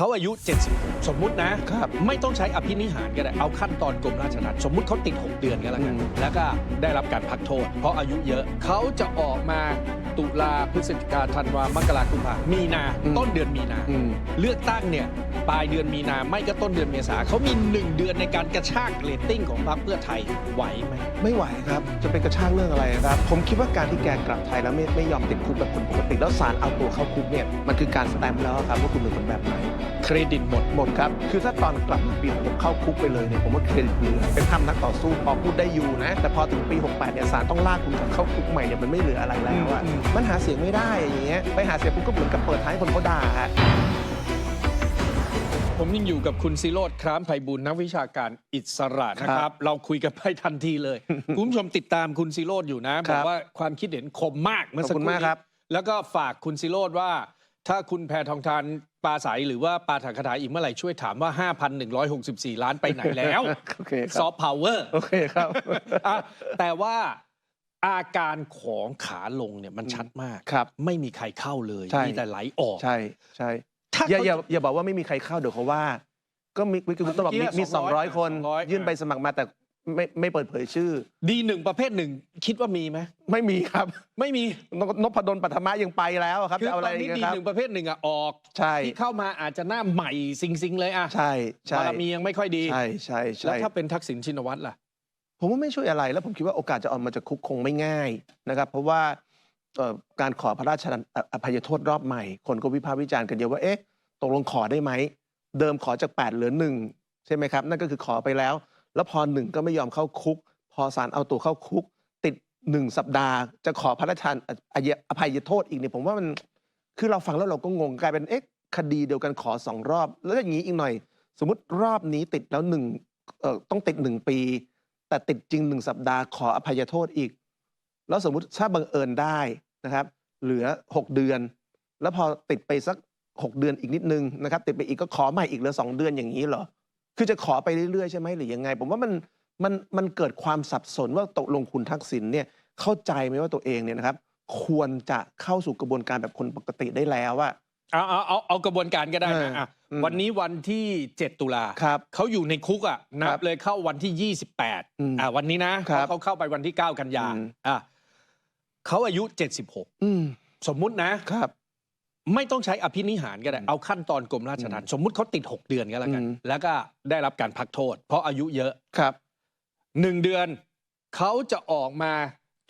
เขาอายุ 70 สมมุตินะครับไม่ต้องใช้อภินิหารก็ได้ เอาขั้นตอนกรมราชทัณฑ์สมมุติเขาติด 6 เดือนก็แล้วกัน อืม แล้วก็ได้รับการพักโทษ เพราะอายุเยอะเขาจะออกมาตุลาพฤศจิกาธันวามกราคมพามีนาต้นเดือนมีนา อืม เลือกตั้งเนี่ย ปลายเดือนมีนาไม่ก็ต้นเดือนเมษาเขามี 1 เดือนในการกระชากเรตติ้งของพรรคเพื่อไทยไหวไหมไม่ไหวครับ จะเป็นกระชากเรื่องอะไรครับ ผมคิดว่าการที่แกกลับไทยแล้วไม่ไม่ยอมติดคุกแบบคนปกติแล้วศาลเอาตัวเข้าคุกเนี่ยมันคือการสแตมป์แล้วครับว่าคุณเป็นคนแบบไหนเครดิตหมดหมดครับคือถ้าตอนกลับมาปีผมเข้าคุกไปเลยเนี่ยผมว่าเครดิตเหลือเป็นทำนักต่อสู้พอพูดได้อยู่นะ แต่พอถึงปี 68เนี่ยศาลต้องลากคุณกลับเข้าคุกใหม่เนี่ยมันไม่เหลืออะไรแล้วอะอืมมันหาเสียงไม่ได้อย่างเงี้ยไปหาเสียงปุ๊บก็เหมือนกับเปิดท้ายให้คนเขาด่าฮะ ผมยังอยู่กับคุณซิโรดครามไพบูลย์นักวิชาการอิสระนะคครัรับบเราคุยกันไปทันทีเลย คุณผู้ชมติดตามคุณซิโรดอยู่นะครับอบกว่าความคิดเห็นคมมากเมื่อขอบสักคุณครู่มากนี้ครับแล้วก็ฝากคุณซิโรดว่า ถ้าคุณแพทองทานปลาใสหรือว่าปลาถังคาถาอีกเมื่อไหร่ช่วยถามว่า 5,164 ล้านไปไหนแล้วโอเคคซรัอบฟต์พาวเวอร์โอเคครับแต่ว่าอาการของขาลงเนี่ยมันชัดมากครับไม่มีใครเข้าเลยใช่มีแต่ไหลออก ใช่ ใช่ถ้า อย่าเขาอย่าอย่าบอกว่าไม่มีใครเข้าเดี๋ยวเขาว่า ก็มีมีคุณต้องบอกมีมีเมื่อกี้200คน 200 ยื่นใบสมัครมาแต่ไม่ไม่เปิดเผยชื่อ ดีหนึ่งประเภทหนึ่งคิดว่ามีไหมไม่มีครับไม่มีนนพดลปัทมะยังไปแล้วครับคือจะเอาตอะไรอนอีนี้กดีครับหนึ่งประเภทหนึ่งอะออก ใช่ที่เข้ามาอาจจะหน้าใหม่ซิงซิงๆเลยอะใช่ใช่บารมียังไม่ค่อยดีใช่ใช่แล้วใช่ ถ้าเป็นทักษิณชินวัตรล่ะ ผมว่าไม่ช่วยอะไรแล้วผมคิดว่าโอกาสจะออกมาจากคุกคงไม่ง่ายนะครับ เพราะว่าเอ่อการขอพระราชทานอภัยโทษรอบใหม่ คนก็วิพากษ์วิจารณ์กันเยอะว่าเอ๊ะ ตกลงขอได้ไหม เดิมขอจาก 8 เหลือหนึ่งใช่ไหมครับ นั่นก็คือขอไปแล้ว แล้วพอหนึ่งก็ไม่ยอมเข้าคุก พอศาลเอาตัวเข้าคุก ติดหนึ่งสัปดาห์ จะขอพระราชทานอภัยโทษอีกเนี่ยผมว่ามันคือเราฟังแล้วเราก็งงกลายเป็นเอ๊ะคดีเดียวกันขอสองรอบ แล้วอย่างนี้อีกหน่อย สมมติรอบนี้ติดแล้วหนึ่งต้องติดหนึ่งปี แต่ติดจริงหนึ่งสัปดาห์ขออภัยโทษอีก แล้วสมมติถ้าบังเอิญได้นะครับ เหลือ 6 เดือน แล้วพอติดไปสัก 6 เดือนอีกนิดนึงนะครับติดไปอีกก็ขอใหม่อีกเหลือ 2 เดือนอย่างนี้เหรอ คือจะขอไปเรื่อยๆใช่ไหมหรือยังไง ผมว่ามันมันมันเกิดความสับสนว่าตกลงคุณทักษิณเนี่ยเข้าใจไหมว่าตัวเองเนี่ยนะครับ ควรจะเข้าสู่กระบวนการแบบคนปกติได้แล้วอะ เอาเอาเอาเอากระบวนการก็ได้นะเอออะอืมวันนี้วันที่ 7 ตุลาครับเขาอยู่ในคุกอะนัครับบเลยเข้าวันที่ อืม28อ่าวันนี้นะครับเขาเข้าไปวันที่ 9 กันยาอืม อะเขาอายุ 76 อืมสมมุตินะ ครับ ไม่ต้องใช้อภินิหารก็ได้อืมเอาขั้นตอนกรมราชทัณฑ์สมมุติเขาติด 6 เดือนก็แล้วกันอืมแล้วก็ได้รับการพักโทษ เพราะอายุเยอะครับหนึ่งเดือนเขาจะออกมา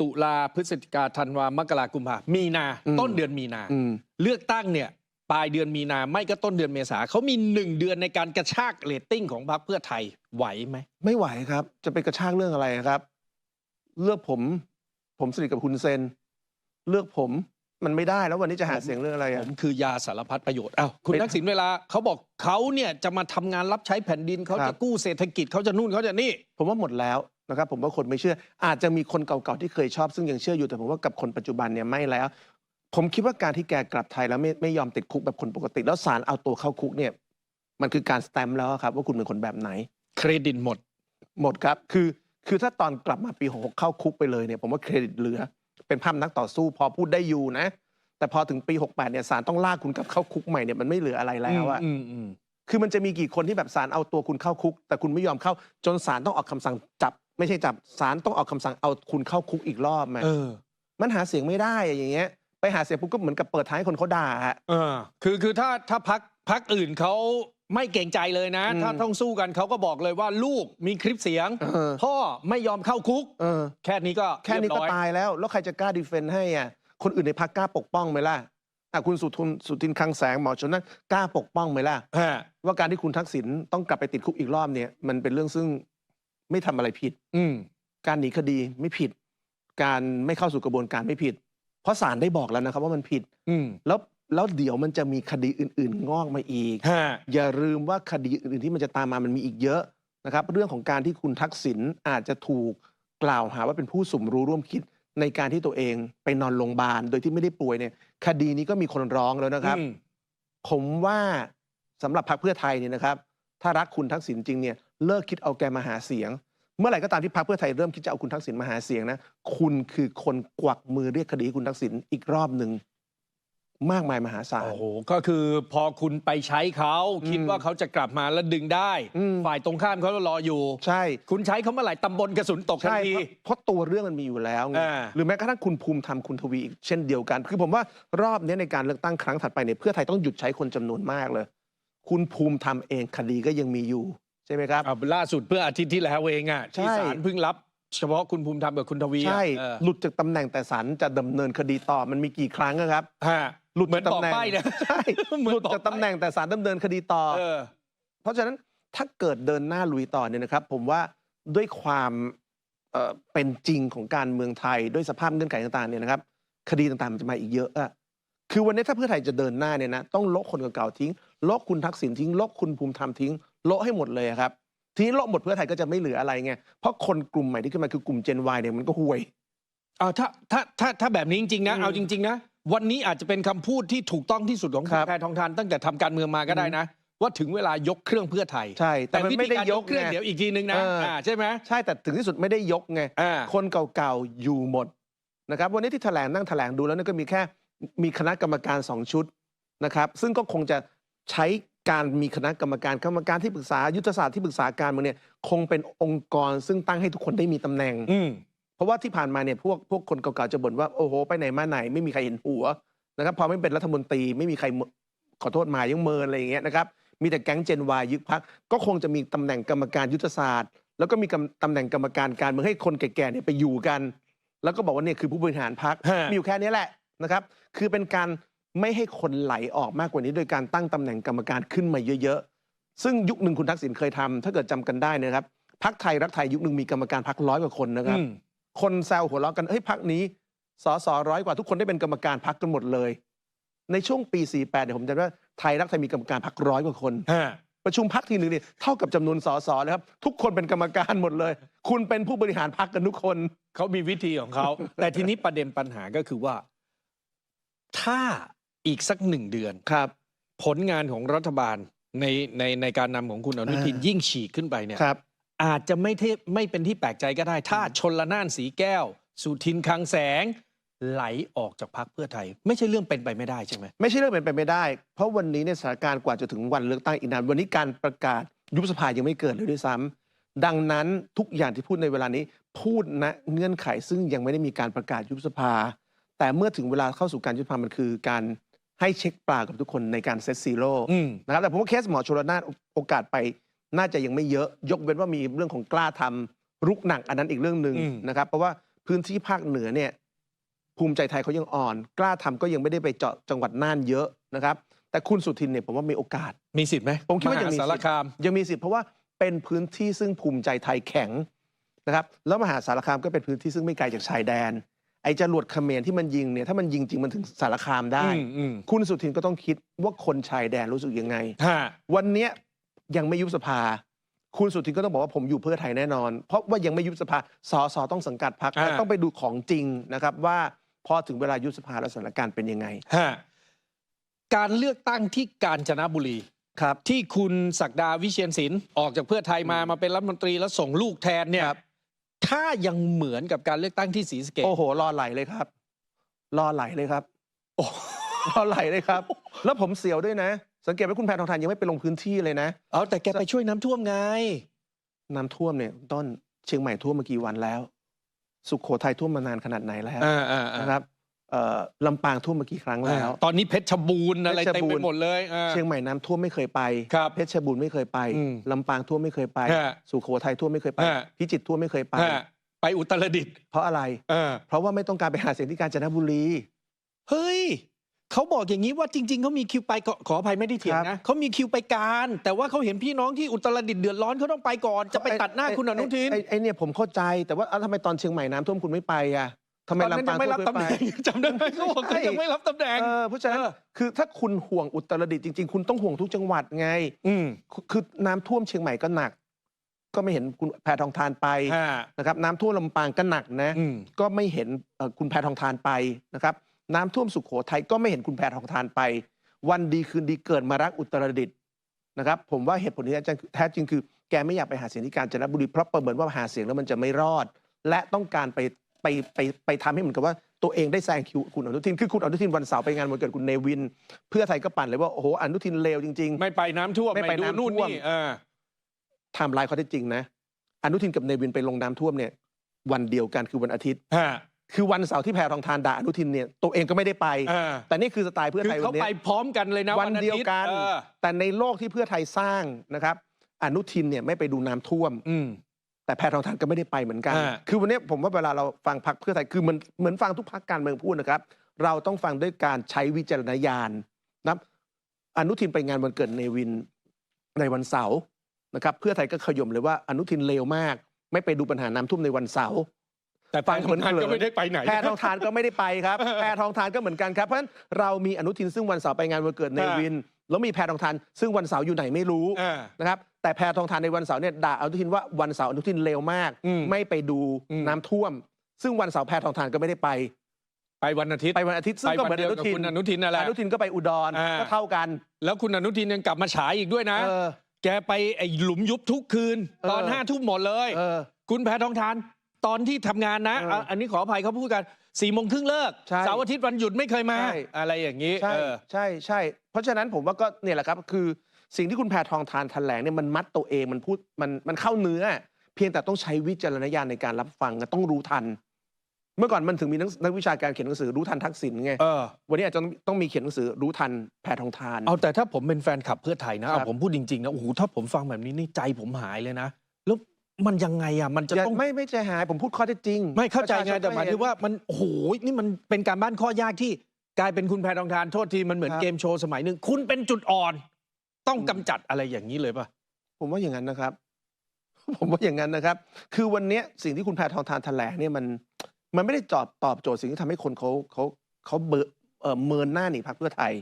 ตุลาพฤศจิกาธันวามกรากุมภามีนาอืมต้นเดือนมีนาอืมเลือกตั้งเนี่ยปลายเดือนมีนาไม่ก็ต้นเดือนเมษาเขามีหนึ่งเดือนในการกระชากเรตติ้งของพรรคเพื่อไทยไหวไหมไม่ไหวครับ จะไปกระชากเรื่องอะไรครับ เลือกผม ผมสนิทกับคุณเซน เลือกผม มันไม่ได้แล้ววันนี้จะหาเสียงเรื่องอะไรผอะ มคือยาสารพัดประโยชน์อ้าวคุณไม่ทักษิณเวลาเขาบอกเขาเนี่ยจะมาทำงานรับใช้แผ่นดินเขาครัจะบ กู้เศรษฐกิจเขาจะนู่นเขาจะนี่ ผมว่าหมดแล้วนะครับผมว่าคนไม่เชื่อ อาจจะมีคนเก่าๆที่เคยชอบซึ่งยังเชื่ออยู่แต่ผมว่ากับคนปัจจุบันเนี่ยไม่แล้ว ผมคิดว่าการที่แกกลับไทยแล้วไม่ไม่ยอมติดคุกแบบคนปกติ แล้วศาลเอาตัวเข้าคุกเนี่ยมันคือการสแตมป์แล้วครับว่าคุณเป็นคนแบบไหน เครดิตหมด หมดครับ คือ คือถ้าตอนกลับมาปี66เข้าคุกไปเลยเนี่ย ผมว่าเครดิตเหลือ เป็นภาพนักต่อสู้พอพูดได้อยู่นะ แต่พอถึงปี 68เนี่ยศาลต้องลากคุณกลับเข้าคุกใหม่เนี่ยมันไม่เหลืออะไรแล้วอะอืมอืมคือมันจะมีกี่คนที่แบบศาลเอาตัวคุณเข้าคุก แต่คุณไม่ยอมเข้าจนศาลต้องออกคำสั่งจับ ไม่ใช่จับศาลต้องออกคำสั่งเอาคุณเข้าคุกอีกรอบมาเออ มันหาเสียงไม่ได้อะอย่างเงี้ย ไปหาเสียงปุ๊บก็เหมือนกับเปิดท้ายให้คนเขาด่าฮะ เออคือคือถ้าถ้าพักพักอื่นเขา ไม่เกรงใจเลยนะอืมถ้าต้องสู้กันเขาก็บอกเลยว่าลูกมีคลิปเสียงเออพ่อไม่ยอมเข้าคุกเออแค่นี้ก็แค่นี้ก็เรีบร้อตายแล้ว แล้วใครจะกล้าดีเฟนต์ให้อะคนอื่นในพักกล้าปกป้องไหมล่ะอะคุณสุทุนสุทินคลังแสงหมอชนนั้นกล้าปกป้องไหมล่ะฮะว่าการที่คุณทักษิณต้องกลับไปติดคุกอีกรอบเนี่ยมันเป็นเรื่องซึ่งไม่ทำอะไรผิด อืมการหนีคดีไม่ผิด การไม่เข้าสู่กระบวนการไม่ผิด เพราะศาลได้บอกแล้วนะครับว่ามันผิด อืมแล้ว แล้วเดี๋ยวมันจะมีคดีอื่น ๆ งอกมาอีก ฮะอย่าลืมว่าคดีอื่น ๆ ที่มันจะตามมามันมีอีกเยอะนะครับ เรื่องของการที่คุณทักษิณอาจจะถูกกล่าวหาว่าเป็นผู้สมรู้ร่วมคิดในการที่ตัวเองไปนอนโรงพยาบาลโดยที่ไม่ได้ป่วยเนี่ยคดีนี้ก็มีคนร้องแล้วนะครับ อืมผมว่าสำหรับพรรคเพื่อไทยเนี่ยนะครับ ถ้ารักคุณทักษิณจริงเนี่ยเลิกคิดเอาแกมาหาเสียง เมื่อไหร่ก็ตามที่พรรคเพื่อไทยเริ่มคิดจะเอาคุณทักษิณมาหาเสียงนะคุณคือคนกวักมือเรียกคดีให้คุณทักษิณอีกรอบหนึ่ง มากมายมหาศาล โอ้โห ก็คือพอคุณไปใช้เขาอืมคิดว่าเขาจะกลับมาแล้วดึงได้อืมฝ่ายตรงข้ามเขารออยู่ ใช่ คุณใช้เขาเมื่อไหร่ตำบลกระสุนตกทันใช่ทีเพราะเพราะตัวเรื่องมันมีอยู่แล้วไงอ่าหรือแม้กระทั่งคุณภูมิธรรมคุณทวีอีกเช่นเดียวกัน คือผมว่ารอบนี้ในการเลือกตั้งครั้งถัดไปเนี่ยเพื่อไทยต้องหยุดใช้คนจำนวนมากเลย คุณภูมิธรรมเองคดีก็ยังมีอยู่ใช่ไหมครับอะล่าสุดเพื่ออาทิตย์ที่แล้วเองอะที่ใช่ศาลเพิ่งรับ เฉพาะคุณภูมิธรรมกับคุณทวีอะใช่ เออหลุดจากตำแหน่งแต่ศาลจะดำเนินคดีต่อมันมีกี่ครั้งอะครับ ฮะหลุดเหมือนจากบอกตำแหน่งใบ้นะ ใช่เหมือนหลุดบอกจากตำแหน่งแต่ศาลดำเนินคดีต่อ เออ เพราะฉะนั้นถ้าเกิดเดินหน้าลุยต่อเนี่ยนะครับ ผมว่าด้วยความเอ่อเป็นจริงของการเมืองไทยด้วยสภาพเงื่อนไขต่างๆเนี่ยนะครับ คดีต่างๆมันจะมาอีกเยอะอะคือวันนี้ถ้าเพื่อไทยจะเดินหน้าเนี่ยนะต้องโละคนเก่าๆทิ้งโละคุณทักษิณทิ้งโละคุณภูมิธรรมทิ้งโละให้หมดเลยอะครับ ทีนี้โละหมดเพื่อไทยก็จะไม่เหลืออะไรไงเพราะคนกลุ่มใหม่ที่ขึ้นมาคือกลุ่ม Gen Y เนี่ยมันก็ห่วยเอาถ้าถ้าถ้าถ้าแบบนี้จริงๆนะ อืมเอาจริง ๆ นะ วันนี้อาจจะเป็นคำพูดที่ถูกต้องที่สุดของคคุรัณบ แพทองทานตั้งแต่ทำการเมืองมาก็ได้นะ ว่าถึงเวลายกเครื่องเพื่อไทย ใช่ แต่มันวิไม่ธีได้การยยกกเครื่องไง เดี๋ยวอีกทีนึงนะเอออ่าใช่ไหมใช่แต่ถึงที่สุดไม่ได้ยกไง อ่า คนเก่าๆ อยู่หมดนะครับวันนี้ที่แถลงนั่งแถลงดูแล้วเนี่ยก็มีแค่มีคณะกรรมการสองชุดนะครับซึ่งก็คงจะใช้ การมีคณะกรรมการกรรมการที่ปรึกษายุทธศาสตร์ที่ปรึกษาการเมืองเนี่ยคงเป็นองค์กรซึ่งตั้งให้ทุกคนได้มีตำแหน่ง อืม เพราะว่าที่ผ่านมาเนี่ยพวกพวกคนเก่าๆจะบ่นว่าโอ้โหไปไหนมาไหนไม่มีใครเห็นหัวนะครับพอไม่เป็นรัฐมนตรีไม่มีใครเมขอโทษมายังเมินอะไรอย่างเงี้ยนะครับมีแต่แก๊งเจนวายยึดพักก็คงจะมีตำแหน่งกรรมการยุทธศาสตร์ แล้วก็มีกำตำแหน่งกรรมการการเมืองให้คนแก่ๆเนี่ยไปอยู่กัน แล้วก็บอกว่าเนี่ยคือผู้บริหารพักฮะ มีอยู่แค่นี้แหละนะครับ คือเป็นการ ไม่ให้คนไหลออกมากกว่านี้ โดยการตั้งตำแหน่งกรรมการขึ้นมาเยอะๆ ซึ่งยุคหนึ่งคุณทักษิณเคยทำถ้าเกิดจำกันได้นะครับพักไทยรักไทยยุคหนึ่งมีกรรมการพักร้อยกว่าคนนะครับอืมคนแซวหัวเราะกันเฮ้ยพักนี้สอสอร้อยกว่าทุกคนได้เป็นกรรมการพักกันหมดเลย ในช่วงปี 48เนี่ยผมจำได้ว่าไทยรักไทยมีกรรมการพักร้อยกว่าคนฮะประชุมพักทีหนึ่งเนี่ยเท่ากับจำนวนสสเลยครับ ทุกคนเป็นกรรมการหมดเลย คุณเป็นผู้บริหารพักกันทุกคน เขามีวิธีของเขา แต่ทีนี้ประเด็นปัญหาก็คือว่า ถ้า อีกสักหนึ่งเดือน ครับ ผลงานของรัฐบาลในในในการนำของคุณอนุทินอ่ายิ่ ยิ่งฉีกขึ้นไปเนี่ย ครับ อาจจะไม่เทไม่เป็นที่แปลกใจก็ได้ ถ้าชนละนานสีแก้ว สุทินคลังแสง ไหลออกจากพักเพื่อไทย ไม่ใช่เรื่องเป็นไปไม่ได้ใช่ไหม ไม่ใช่เรื่องเป็นไปไม่ได้ เพราะวันนี้เนี่ยสถานการณ์กว่าจะถึงวันเลือกตั้งอีกนานวันนี้การประกาศยุบสภายังไม่เกิดเลยด้วยซ้ำดังนั้นทุกอย่างที่พูดในเวลานี้ พูดณเงื่อนไขซึ่งยังไม่ได้มีการประกาศยุบสภา แต่เมื่อถึงเวลาเข้าสู่การยุบสภามันคือการ ให้เช็คปลากับทุกคนในการเซตซีโร่อืม นะครับแต่ผมว่าเคสหมอชลนานโอกาสไปน่าจะยังไม่เยอะ ยกเว้นว่ามีเรื่องของกล้าทำรุกหนักอันนั้นอีกเรื่องหนึ่งอืม นะครับ เพราะว่าพื้นที่ภาคเหนือเนี่ยภูมิใจไทยเขายังอ่อน กล้าทำก็ยังไม่ได้ไปเจาะจังหวัดน่านเยอะนะครับ แต่คุณสุทินเนี่ยผมว่ามีโอกาส มีสิทธิ์ไหมผมคิดว่ายังมีหสิทธิ์สารคาม ยังมีสิทธิ์เพราะว่าเป็นพื้นที่ซึ่งภูมิใจไทยแข็งนะครับแล้วมหาสารคามก็เป็นพื้นที่ซึ่งไม่ไกลจากชายแดน ไอ้จรวดเขมรที่มันยิงเนี่ยถ้ามันยิงจริงมันถึงสารคามได้ อืมอืมคุณสุทินก็ต้องคิดว่าคนชายแดนรู้สึกยังไง ฮะวันเนี้ยยังไม่ยุบสภา คุณสุทินก็ต้องบอกว่าผมอยู่เพื่อไทยแน่นอน เพราะว่ายังไม่ยุบสภาสอสอต้องสังกัดพรรคอ่าต้องไปดูของจริงนะครับว่าพอถึงเวลายุบสภาแล้วสถานการณ์เป็นยังไงฮะการเลือกตั้งที่กาญจนบุรี ครับ ที่คุณศักดาวิเชียนศิลป์ออกจากเพื่อไทยมามาเป็นรัฐมนตรีแล้วส่งลูกแทนเนี่ยครับ ถ้ายังเหมือนกับการเลือกตั้งที่ศรีสะเกษโอ้โหรอไหลเลยครับ รอไหลเลยครับโอ้ รอไหลเลยครับ แล้วผมเสียวด้วยนะ สังเกตว่าคุณแพทองทานยังไม่ไปลงพื้นที่เลยนะ เอาแต่แกไปช่วยน้ำท่วมไง น้ำท่วมเนี่ยต้นเชียงใหม่ท่วมมากี่วันแล้ว สุขโขทัยท่วมมานานขนาดไหนแล้วอ่าอ่าอ่านะครับ เอ่อลำปางท่วมมากี่ครั้งแล้ว ตอนนี้เพชรบูรณ์อะไรเพชรเต็มบูไปรณ์ หมดเลยอ่า เชียงใหม่น้ำท่วมไม่เคยไป ครับเพชรบูรณ์ไม่เคยไปอืมลำปางท่วมไม่เคยไป ฮะสุโขทัยท่วมไม่เคยไป ฮะ พิจิตรท่วมไม่เคยไป ฮะไปอุตรดิตถ์เพราะอะไร เออเพราะว่าไม่ต้องการไปหาเสียงที่กาญจนบุรี เฮ้ยเขาบอกอย่างนี้ว่าจริง ๆเขามีคิวไปขอขออภัยไม่ได้เถียงครันะบ เขามีคิวไปการ แต่ว่าเขาเห็นพี่น้องที่อุตรดิตถ์เดือดร้อนเขาต้องไปก่อนจะไปตัดหน้าคุณอนุทินไไไอ้เนี่ยผมเข้าใจแต่ว่าเอ้าทำไมตอนเชียงใหม่น้ำท่วมคุณไม่ไปอะ ทำไมตอนนั้นลำยัปางงไม่ท่วรับมตำแหน่งจำได้ไหมเขาบอกเขายังไม่รับตำแหน่งเออเพราะฉะนั้นเออคือถ้าคุณห่วงอุตรดิตถ์จริง ๆ คุณต้องห่วงทุกจังหวัดไง อืมคือคือน้ำท่วมเชียงใหม่ก็หนัก ก็ไม่เห็นคุณแพทองทานไปฮะนะครับ น้ำท่วมลำปางก็หนักนะ อืมก็ไม่เห็นเอ่อคุณแพทองทานไปนะครับ น้ำท่วมสุขโขทัยก็ไม่เห็นคุณแพทองทานไป วันดีคืนดีเกิดมารักอุตรดิตถ์นะครับ ผมว่าเหตุผลที่แท้จริงแท้จริงคือแกไม่อยากไปหาเสียงที่กาญจนบุรีเพราะประเมินว่าหาเสียงแล้วมันจะไม่รอด และต้องการไป ไปไปไปทำให้เหมือนกับว่าตัวเองได้แซงคิวคุณอนุทิน คือคุณอนุทินวันเสาร์ไปงานวันเกิดคุณเนวิน เพื่อไทยก็ปั่นเลยว่า โอ้โหอนุทินเลวจริง ไม่ไปน้ำท่วมไม่ไปดูน้ำนู่นท่วม นี่เออๆไทม์ไลน์เขาได้จริงนะอนุทินกับเนวินไปลงน้ำท่วมเนี่ยวันเดียวกันคือวันอาทิตย์ ฮะคือวันเสาร์ที่แพรทองทานด่าอนุทินเนี่ยตัวเองก็ไม่ได้ไปอ่าแต่นี่คือสไตล์เพื่อคือไทยวัเขานเนี้ ไปยพร้อมกันเลยนะวันเดียวกันอาทิตออแต่ในโลกที่เพื่อไทยสร้างนะครับ อนุทินเนี่ยไม่ไปดูน้ำท่วม อืม แต่แพทองทานก็ไม่ได้ไปเหมือนกัน อ่า คือวันนี้ผมว่าเวลาเราฟังพักเพื่อไทยคือเหมือนเหมือนฟังทุกพักการเมืองพูดนะครับ เราต้องฟังด้วยการใช้วิจารณญาณนะครับอนุทินไปงานวันเกิดเนวินในวันเสาร์นะครับ เพื่อไทยก็ขย่มเลยว่าอนุทินเลวมาก ไม่ไปดูปัญหาน้ำท่วมในวันเสาร์ แต่ฟัฟังงเหมือนทานเผลอก็ไม่ได้ไปไหน แพทองทานก็ไม่ได้ไปครับ แพทองทานก็เหมือนกันครับ เพราะฉะนั้นเรามีอนุทินซึ่งวันเสาร์ไปงานวันเกิดเนวิน แล้วมีแพทองทานซึ่งวันเสาร์อยู่ไหนไม่รู้อ่านะครับแต่แพทองทานในวันเสาร์เนี่ยด่าอนุทินว่าวันเสาร์อนุทินเลวมาก อืมไม่ไปดูอืม น้ำท่วม ซึ่งวันเสาร์แพทองทานก็ไม่ได้ไป ไปวันอาทิตย์ไปวันอาทิตย์ซึ่งไปก็วัเหมือนเดียอวนุกับทินคุณอนุทินนั่นแหละ อนุทินก็ไปอุดรอ่า ก็เท่ากันแล้วคุณอนุทินยังกลับมาฉายอีกด้วยนะ เออ แกไปไอ้หลุมยุบทุกคืนเออตอนห้าทุ่มหมดเลย เออ คุณแพทองทานตอนที่ทำงานนะเอออะอันนี้ขออภัยเขาพูดกันสี่โมงครึ่งเลิกใช่เสาร์อาทิตย์วันหยุดไม่เคยมา ใช่ อะไรอย่างนี้ใช่เออ ใช่ใช่ เพราะฉะนั้นผมว่าก็เนี่ยแหละครับคือสิ่งที่คุณแพทองทานแถลงเนี่ยมันมัดตัวเองมันพูดมันมันเข้าเนื้อ เพียงแต่ต้องใช้วิจารณญาณในการรับฟังต้องรู้ทัน เมื่อก่อนมันถึงมีนักนักวิชาการเขียนหนังสือรู้ทันทักษิณไงเออวันนี้อาจจะต้องต้องมีเขียนหนังสือรู้ทันแพทองทาน เอาแต่ถ้าผมเป็นแฟนคลับเพื่อไทยนะครัเอาบผมพูดจริงๆนะโอ้โหถ้าผมฟังแบบนี้นี่ใจผมหายเลยนะแล้วมันยังไงอะมันจะอย่าต้องไม่ไม่ใจหายผมพูดข้อเท็จจริง ไม่เข้าใจไงประชชนแต่หมายถึงว่ามันโอ้โหนี่มันเป็นการบ้านข้อยากที่ กลายเป็นคุณแพทองทานโทษทีมันเหมือนครับเกมโชว์สมัยหนึ่งคุณเป็นจุดอ่อน ต้องกำจัดอะไรอย่างนี้เลยป่ะผมว่าอย่างนั้นนะครับ ผมว่าอย่างนั้นนะครับ คือวันเนี้ยสิ่งที่คุณแพทองทานแถลงเนี่ยมัน มันไม่ได้จอบตอบโจทย์สิ่งที่ทำให้คนเขาเขาเขาเบอเอ่อเมินหน้าหนีพรรคเพื่อไทย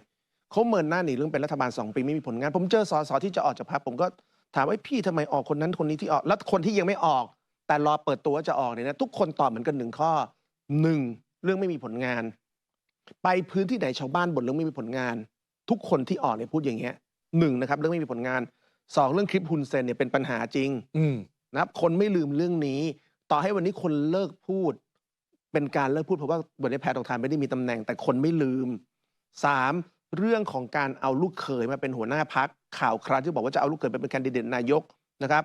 เขาเมินหน้าหนีเรื่องเป็นรัฐบาลสองปีไม่มีผลงาน ผมเจอสสที่จะออกจากพรรคผมก็ถามว่าพี่ทำไมออกคนนั้นคนนี้ที่ออกแล้วคนที่ยังไม่ออก แต่รอเปิดตัวว่าจะออกเนี่ยนะทุกคนตอบเหมือนกันหนึ่งข้อหนึ่งเรื่องไม่มีผลงาน ไปพื้นที่ไหนชาวบ้านบ่นเรื่องไม่มีผลงาน ทุกคนที่ออกเนี่ยพูดอย่างเงี้ยหนึ่งนะครับ เรื่องไม่มีผลงานสองเรื่องคลิปฮุนเซนเนี่ยเป็นปัญหาจริงอืมนะครับ คนไม่ลืมเรื่องนี้ ต่อให้วันนี้คนเลิกพูด เป็นการเลิกพูดเพราะว่าวันนี้แพทองทานไม่ได้มีตำแหน่ง แต่คนไม่ลืมสามเรื่องของการเอาลูกเขยมาเป็นหัวหน้าพักข่าวคราวที่บอกว่าจะเอาลูกเขยไปเป็นแคนดิเดตนายกนะครับ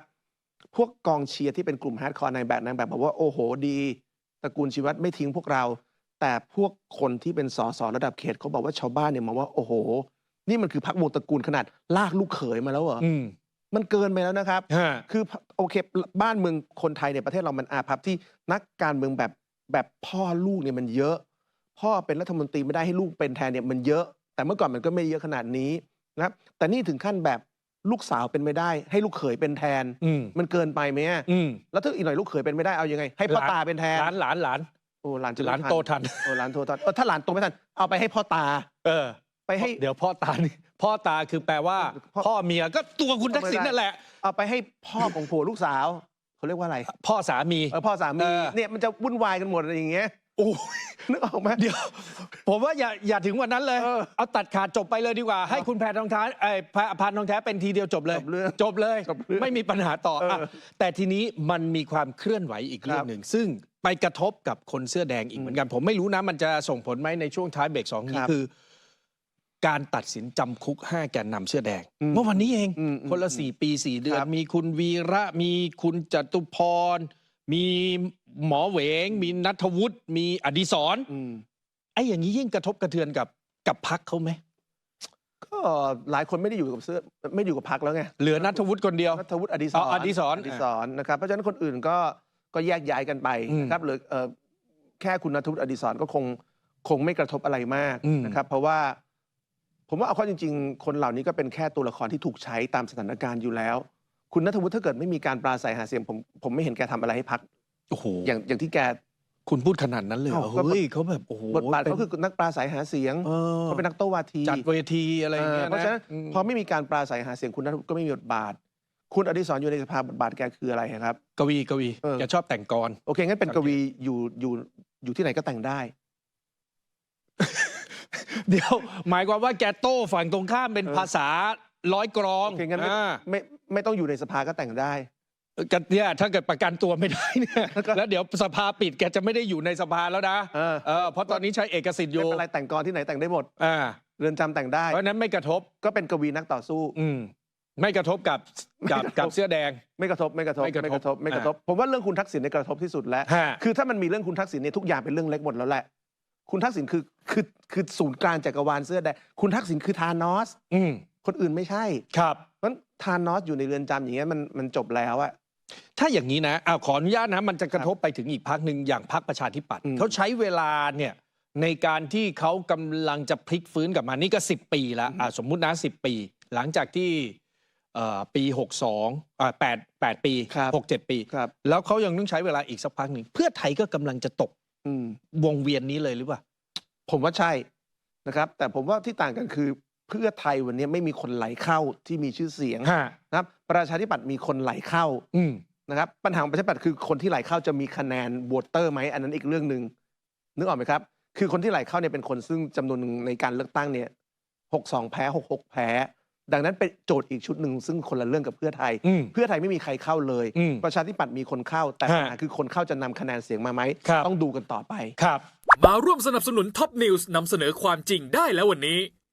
พวกกองเชียร์ที่เป็นกลุ่มฮาร์ดคอร์นายแบบนางแบบบอกว่าโอ้โหดีตระกูลชีวัตไม่ทิ้งพวกเรา แต่พวกคนที่เป็นสสระดับเขตเขาบอกว่าชาวบ้านเนี่ยมองว่าโอ้โห นี่มันคือพักวงตระกูลขนาดลากลูกเขยมาแล้วเหรออืม มันเกินไปแล้วนะครับ ฮะ คือโอเคบ้านเมืองคนไทยในประเทศเรามันอาภัพที่นักการเมืองแบบแบบพ่อลูกเนี่ยมันเยอะ พ่อเป็นรัฐมนตรีไม่ได้ให้ลูกเป็นแทนเนี่ยมันเยอะ แต่เมื่อก่อนมันก็ไม่เยอะขนาดนี้นะครับแต่นี่ถึงขั้นแบบลูกสาวเป็นไม่ได้ ให้ลูกเขยเป็นแทน อืมมันเกินไปไหมอะอืมแล้วถ้าอีกหน่อยลูกเขยเป็นไม่ได้เอายังไง ให้พ่อหลานตาเป็นแทน หลานหลานหลาน โอ้หลานจะหลานไม่โตทันโอ้หลานโตทันเออถ้าหลานโตไม่ทันเอาไปให้พ่อตา เออ ไปให้เดี๋ยวพ่อตานี่พ่อตาคือแปลว่า พ่อพ่อเมียก็ตัวคุณทักษิณนั่นแหละ เอาไปให้พ่อของผัวลูกสาวเขาเรียกว่าอะไร พ่อสามีเออพ่อสามีเออเนี่ยมันจะวุ่นวายกันหมดอะไรอย่างเงี้ย โอ้ยนึกออกไหมเดี๋ยว ผมว่าอย่าอย่าถึงวันนั้นเลย เออเอาตัดขาดจบไปเลยดีกว่า ให้คุณแพทองทานไอ้ยพพานทองแท้เป็นทีเดียวจบเลย จบเรื่องจบเลย จบเรื่องไม่มีปัญหาต่อเอออะแต่ทีนี้มันมีความเคลื่อนไหวอีกเรื่อคงรับหนึ่ง ซึ่งไปกระทบกับคนเสื้อแดงอีกเหมือนกัน ผมไม่รู้นะ มันจะส่งผลไหมในช่วงท้ายเบรกสองนี้ครับคือ การตัดสินจำคุกห้าแกนนำเสื้อแดง อืมเมื่อวันนี้เอง อืมอืมคนละสี่ปีสี่เดือน ครับมีคุณวีระมีคุณจตุพร มีหมอเหวง มีนัทวุฒิมีอดิศรอืมไอ้อย่างนี้ยิ่งกระทบกระเทือนกับกับพักเขาไหมก็หลายคนไม่ได้อยู่กับเสื้อไม่ได้อยู่กับพักแล้วไงเหลือนัทวุฒิคนเดียว นัทวุฒิอดิศอ๋รออดิศรอดิศรนะครับเพราะฉะนั้นคนอื่นก็ก็แยกย้ายกันไปอืมนะครับหรือเอ่อแค่คุณนัทวุฒิอดิศรก็คงคงไม่กระทบอะไรมากอืม นะครับ เพราะว่า ผมว่าเอาข้อจริง ๆ คนเหล่านี้ก็เป็นแค่ตัวละครที่ถูกใช้ตามสถานการณ์อยู่แล้ว คุณนัทวุฒิถ้าเกิดไม่มีการปราศัยหาเสียงผมผมไม่เห็นแกทำอะไรให้พักโอ้โหอย่างอย่างที่แก คุณพูดขนาดนั้นเลยเหรอเอ้าก็ เฮ้ยเขาแบบโอ้โหบทบาทเขาป็นคือนักปราศัยหาเสียงเออเขาเป็นนักโต้วาที จัดเวทีอะไรอย่างเงี้ยเพราะฉะนั้นอืมพอไม่มีการปราศัยหาเสียงคุณนัทวุฒิก็ไม่มีบทบาท คุณอดิศรอยู่ในสภาบทบาทแกคืออะไรครับ กวีกวีเออ แกชอบแต่งกร โอเคงั้นเป็นสังกเกตวีอยู่อยู่อยู่ที่ไหนก็แต่งได้ เดี๋ยว หมายความว่าแกโต้ฝั่งตรงข้ามเป็นเออภาษาร้อยกรองโอเคงั้นไม่ อ่าไม่ ไม่ต้องอยู่ในสภาก็แต่งได้ กันเนี่ยถ้าเกิดประกันตัวไม่ได้เนี่ยแล้วก็ แล้วเดี๋ยวสภาปิดแกจะไม่ได้อยู่ในสภาแล้วนะเออเออเพราะตอนนี้ใช้เอกสิทธิ์อไม่ยู่เป็นไรแต่งกรที่ไหนแต่งได้หมด อ่าเรือนจำแต่งได้ เพราะฉะนั้นไม่กระทบ ก็เป็นกวีนักต่อสู้ อืม ไม่กระทบกับกับไม่กระทบกับเสื้อแดง ไม่กระทบไม่กระทบไม่กระทบ ไม่กระทบไม่กระทบผมว่าเรื่องคุณทักษิณเนี่ยกระทบที่สุดแล้ว ฮะคือถ้ามันมีเรื่องคุณทักษิณเนี่ยทุกอย่างเป็นเรื่องเล็กหมดแล้วแหละ คุณทักษิณคือคือคือศูนย์กลางจักรวาลเสื้อแดงคุณทักษิณคือทานอส อืมคนอื่นไม่ใช่ ครับ เพราะทานอสอยู่ในเรือนจำอย่างเงี้ยมันมันจบแล้วอะ ถ้าอย่างนี้นะอ้าวขออนุญาตนะ มันจะกระทบไปถึงอีกพักหนึ่งอย่างพักประชาธิปัตย์อืม เขาใช้เวลาเนี่ยในการที่เขากำลังจะพลิกฟื้นกลับมานี่ก็ 10 ปีแล้วอ่าสมมุตินะ10 ปี หลังจากที่เอ่อปี 62อ่า8 8 ปี ครับ 6 7 ปี ครับ แล้วเขายังต้องใช้เวลาอีกสักพักหนึ่งเพื่อไทยก็กำลังจะตกอืม วงเวียนนี้เลยหรือเปล่า ผมว่าใช่นะครับ แต่ผมว่าที่ต่างกันคือ เพื่อไทยวันนี้ไม่มีคนไหลเข้าที่มีชื่อเสียงฮะนะครับ ประชาธิปัตย์มีคนไหลเข้าอืม นะครับ ปัญหาของประชาธิปัตย์คือคนที่ไหลเข้าจะมีคะแนนโหวตเตอร์ไหมอันนั้นอีกเรื่องหนึ่งนึกออกไหมครับ คือคนที่ไหลเข้าเนี่ยเป็นคนซึ่งจำนวนหนึ่งในการเลือกตั้งเนี่ยหกสองแพ้หกหกแพ้ ดังนั้นเป็นโจทย์อีกชุดหนึ่งซึ่งคนละเรื่องกับเพื่อไทย อืม เพื่อไทยไม่มีใครเข้าเลย อืม ประชาธิปัตย์มีคนเข้า แต่ฮะปัญหาคือคนเข้าจะนำคะแนนเสียงมาไหมครับ ต้องดูกันต่อไป ครับ มาร่วมสนับสนุนท็อปนิวส์นำเสนอความจริงได้แล้ววันนี้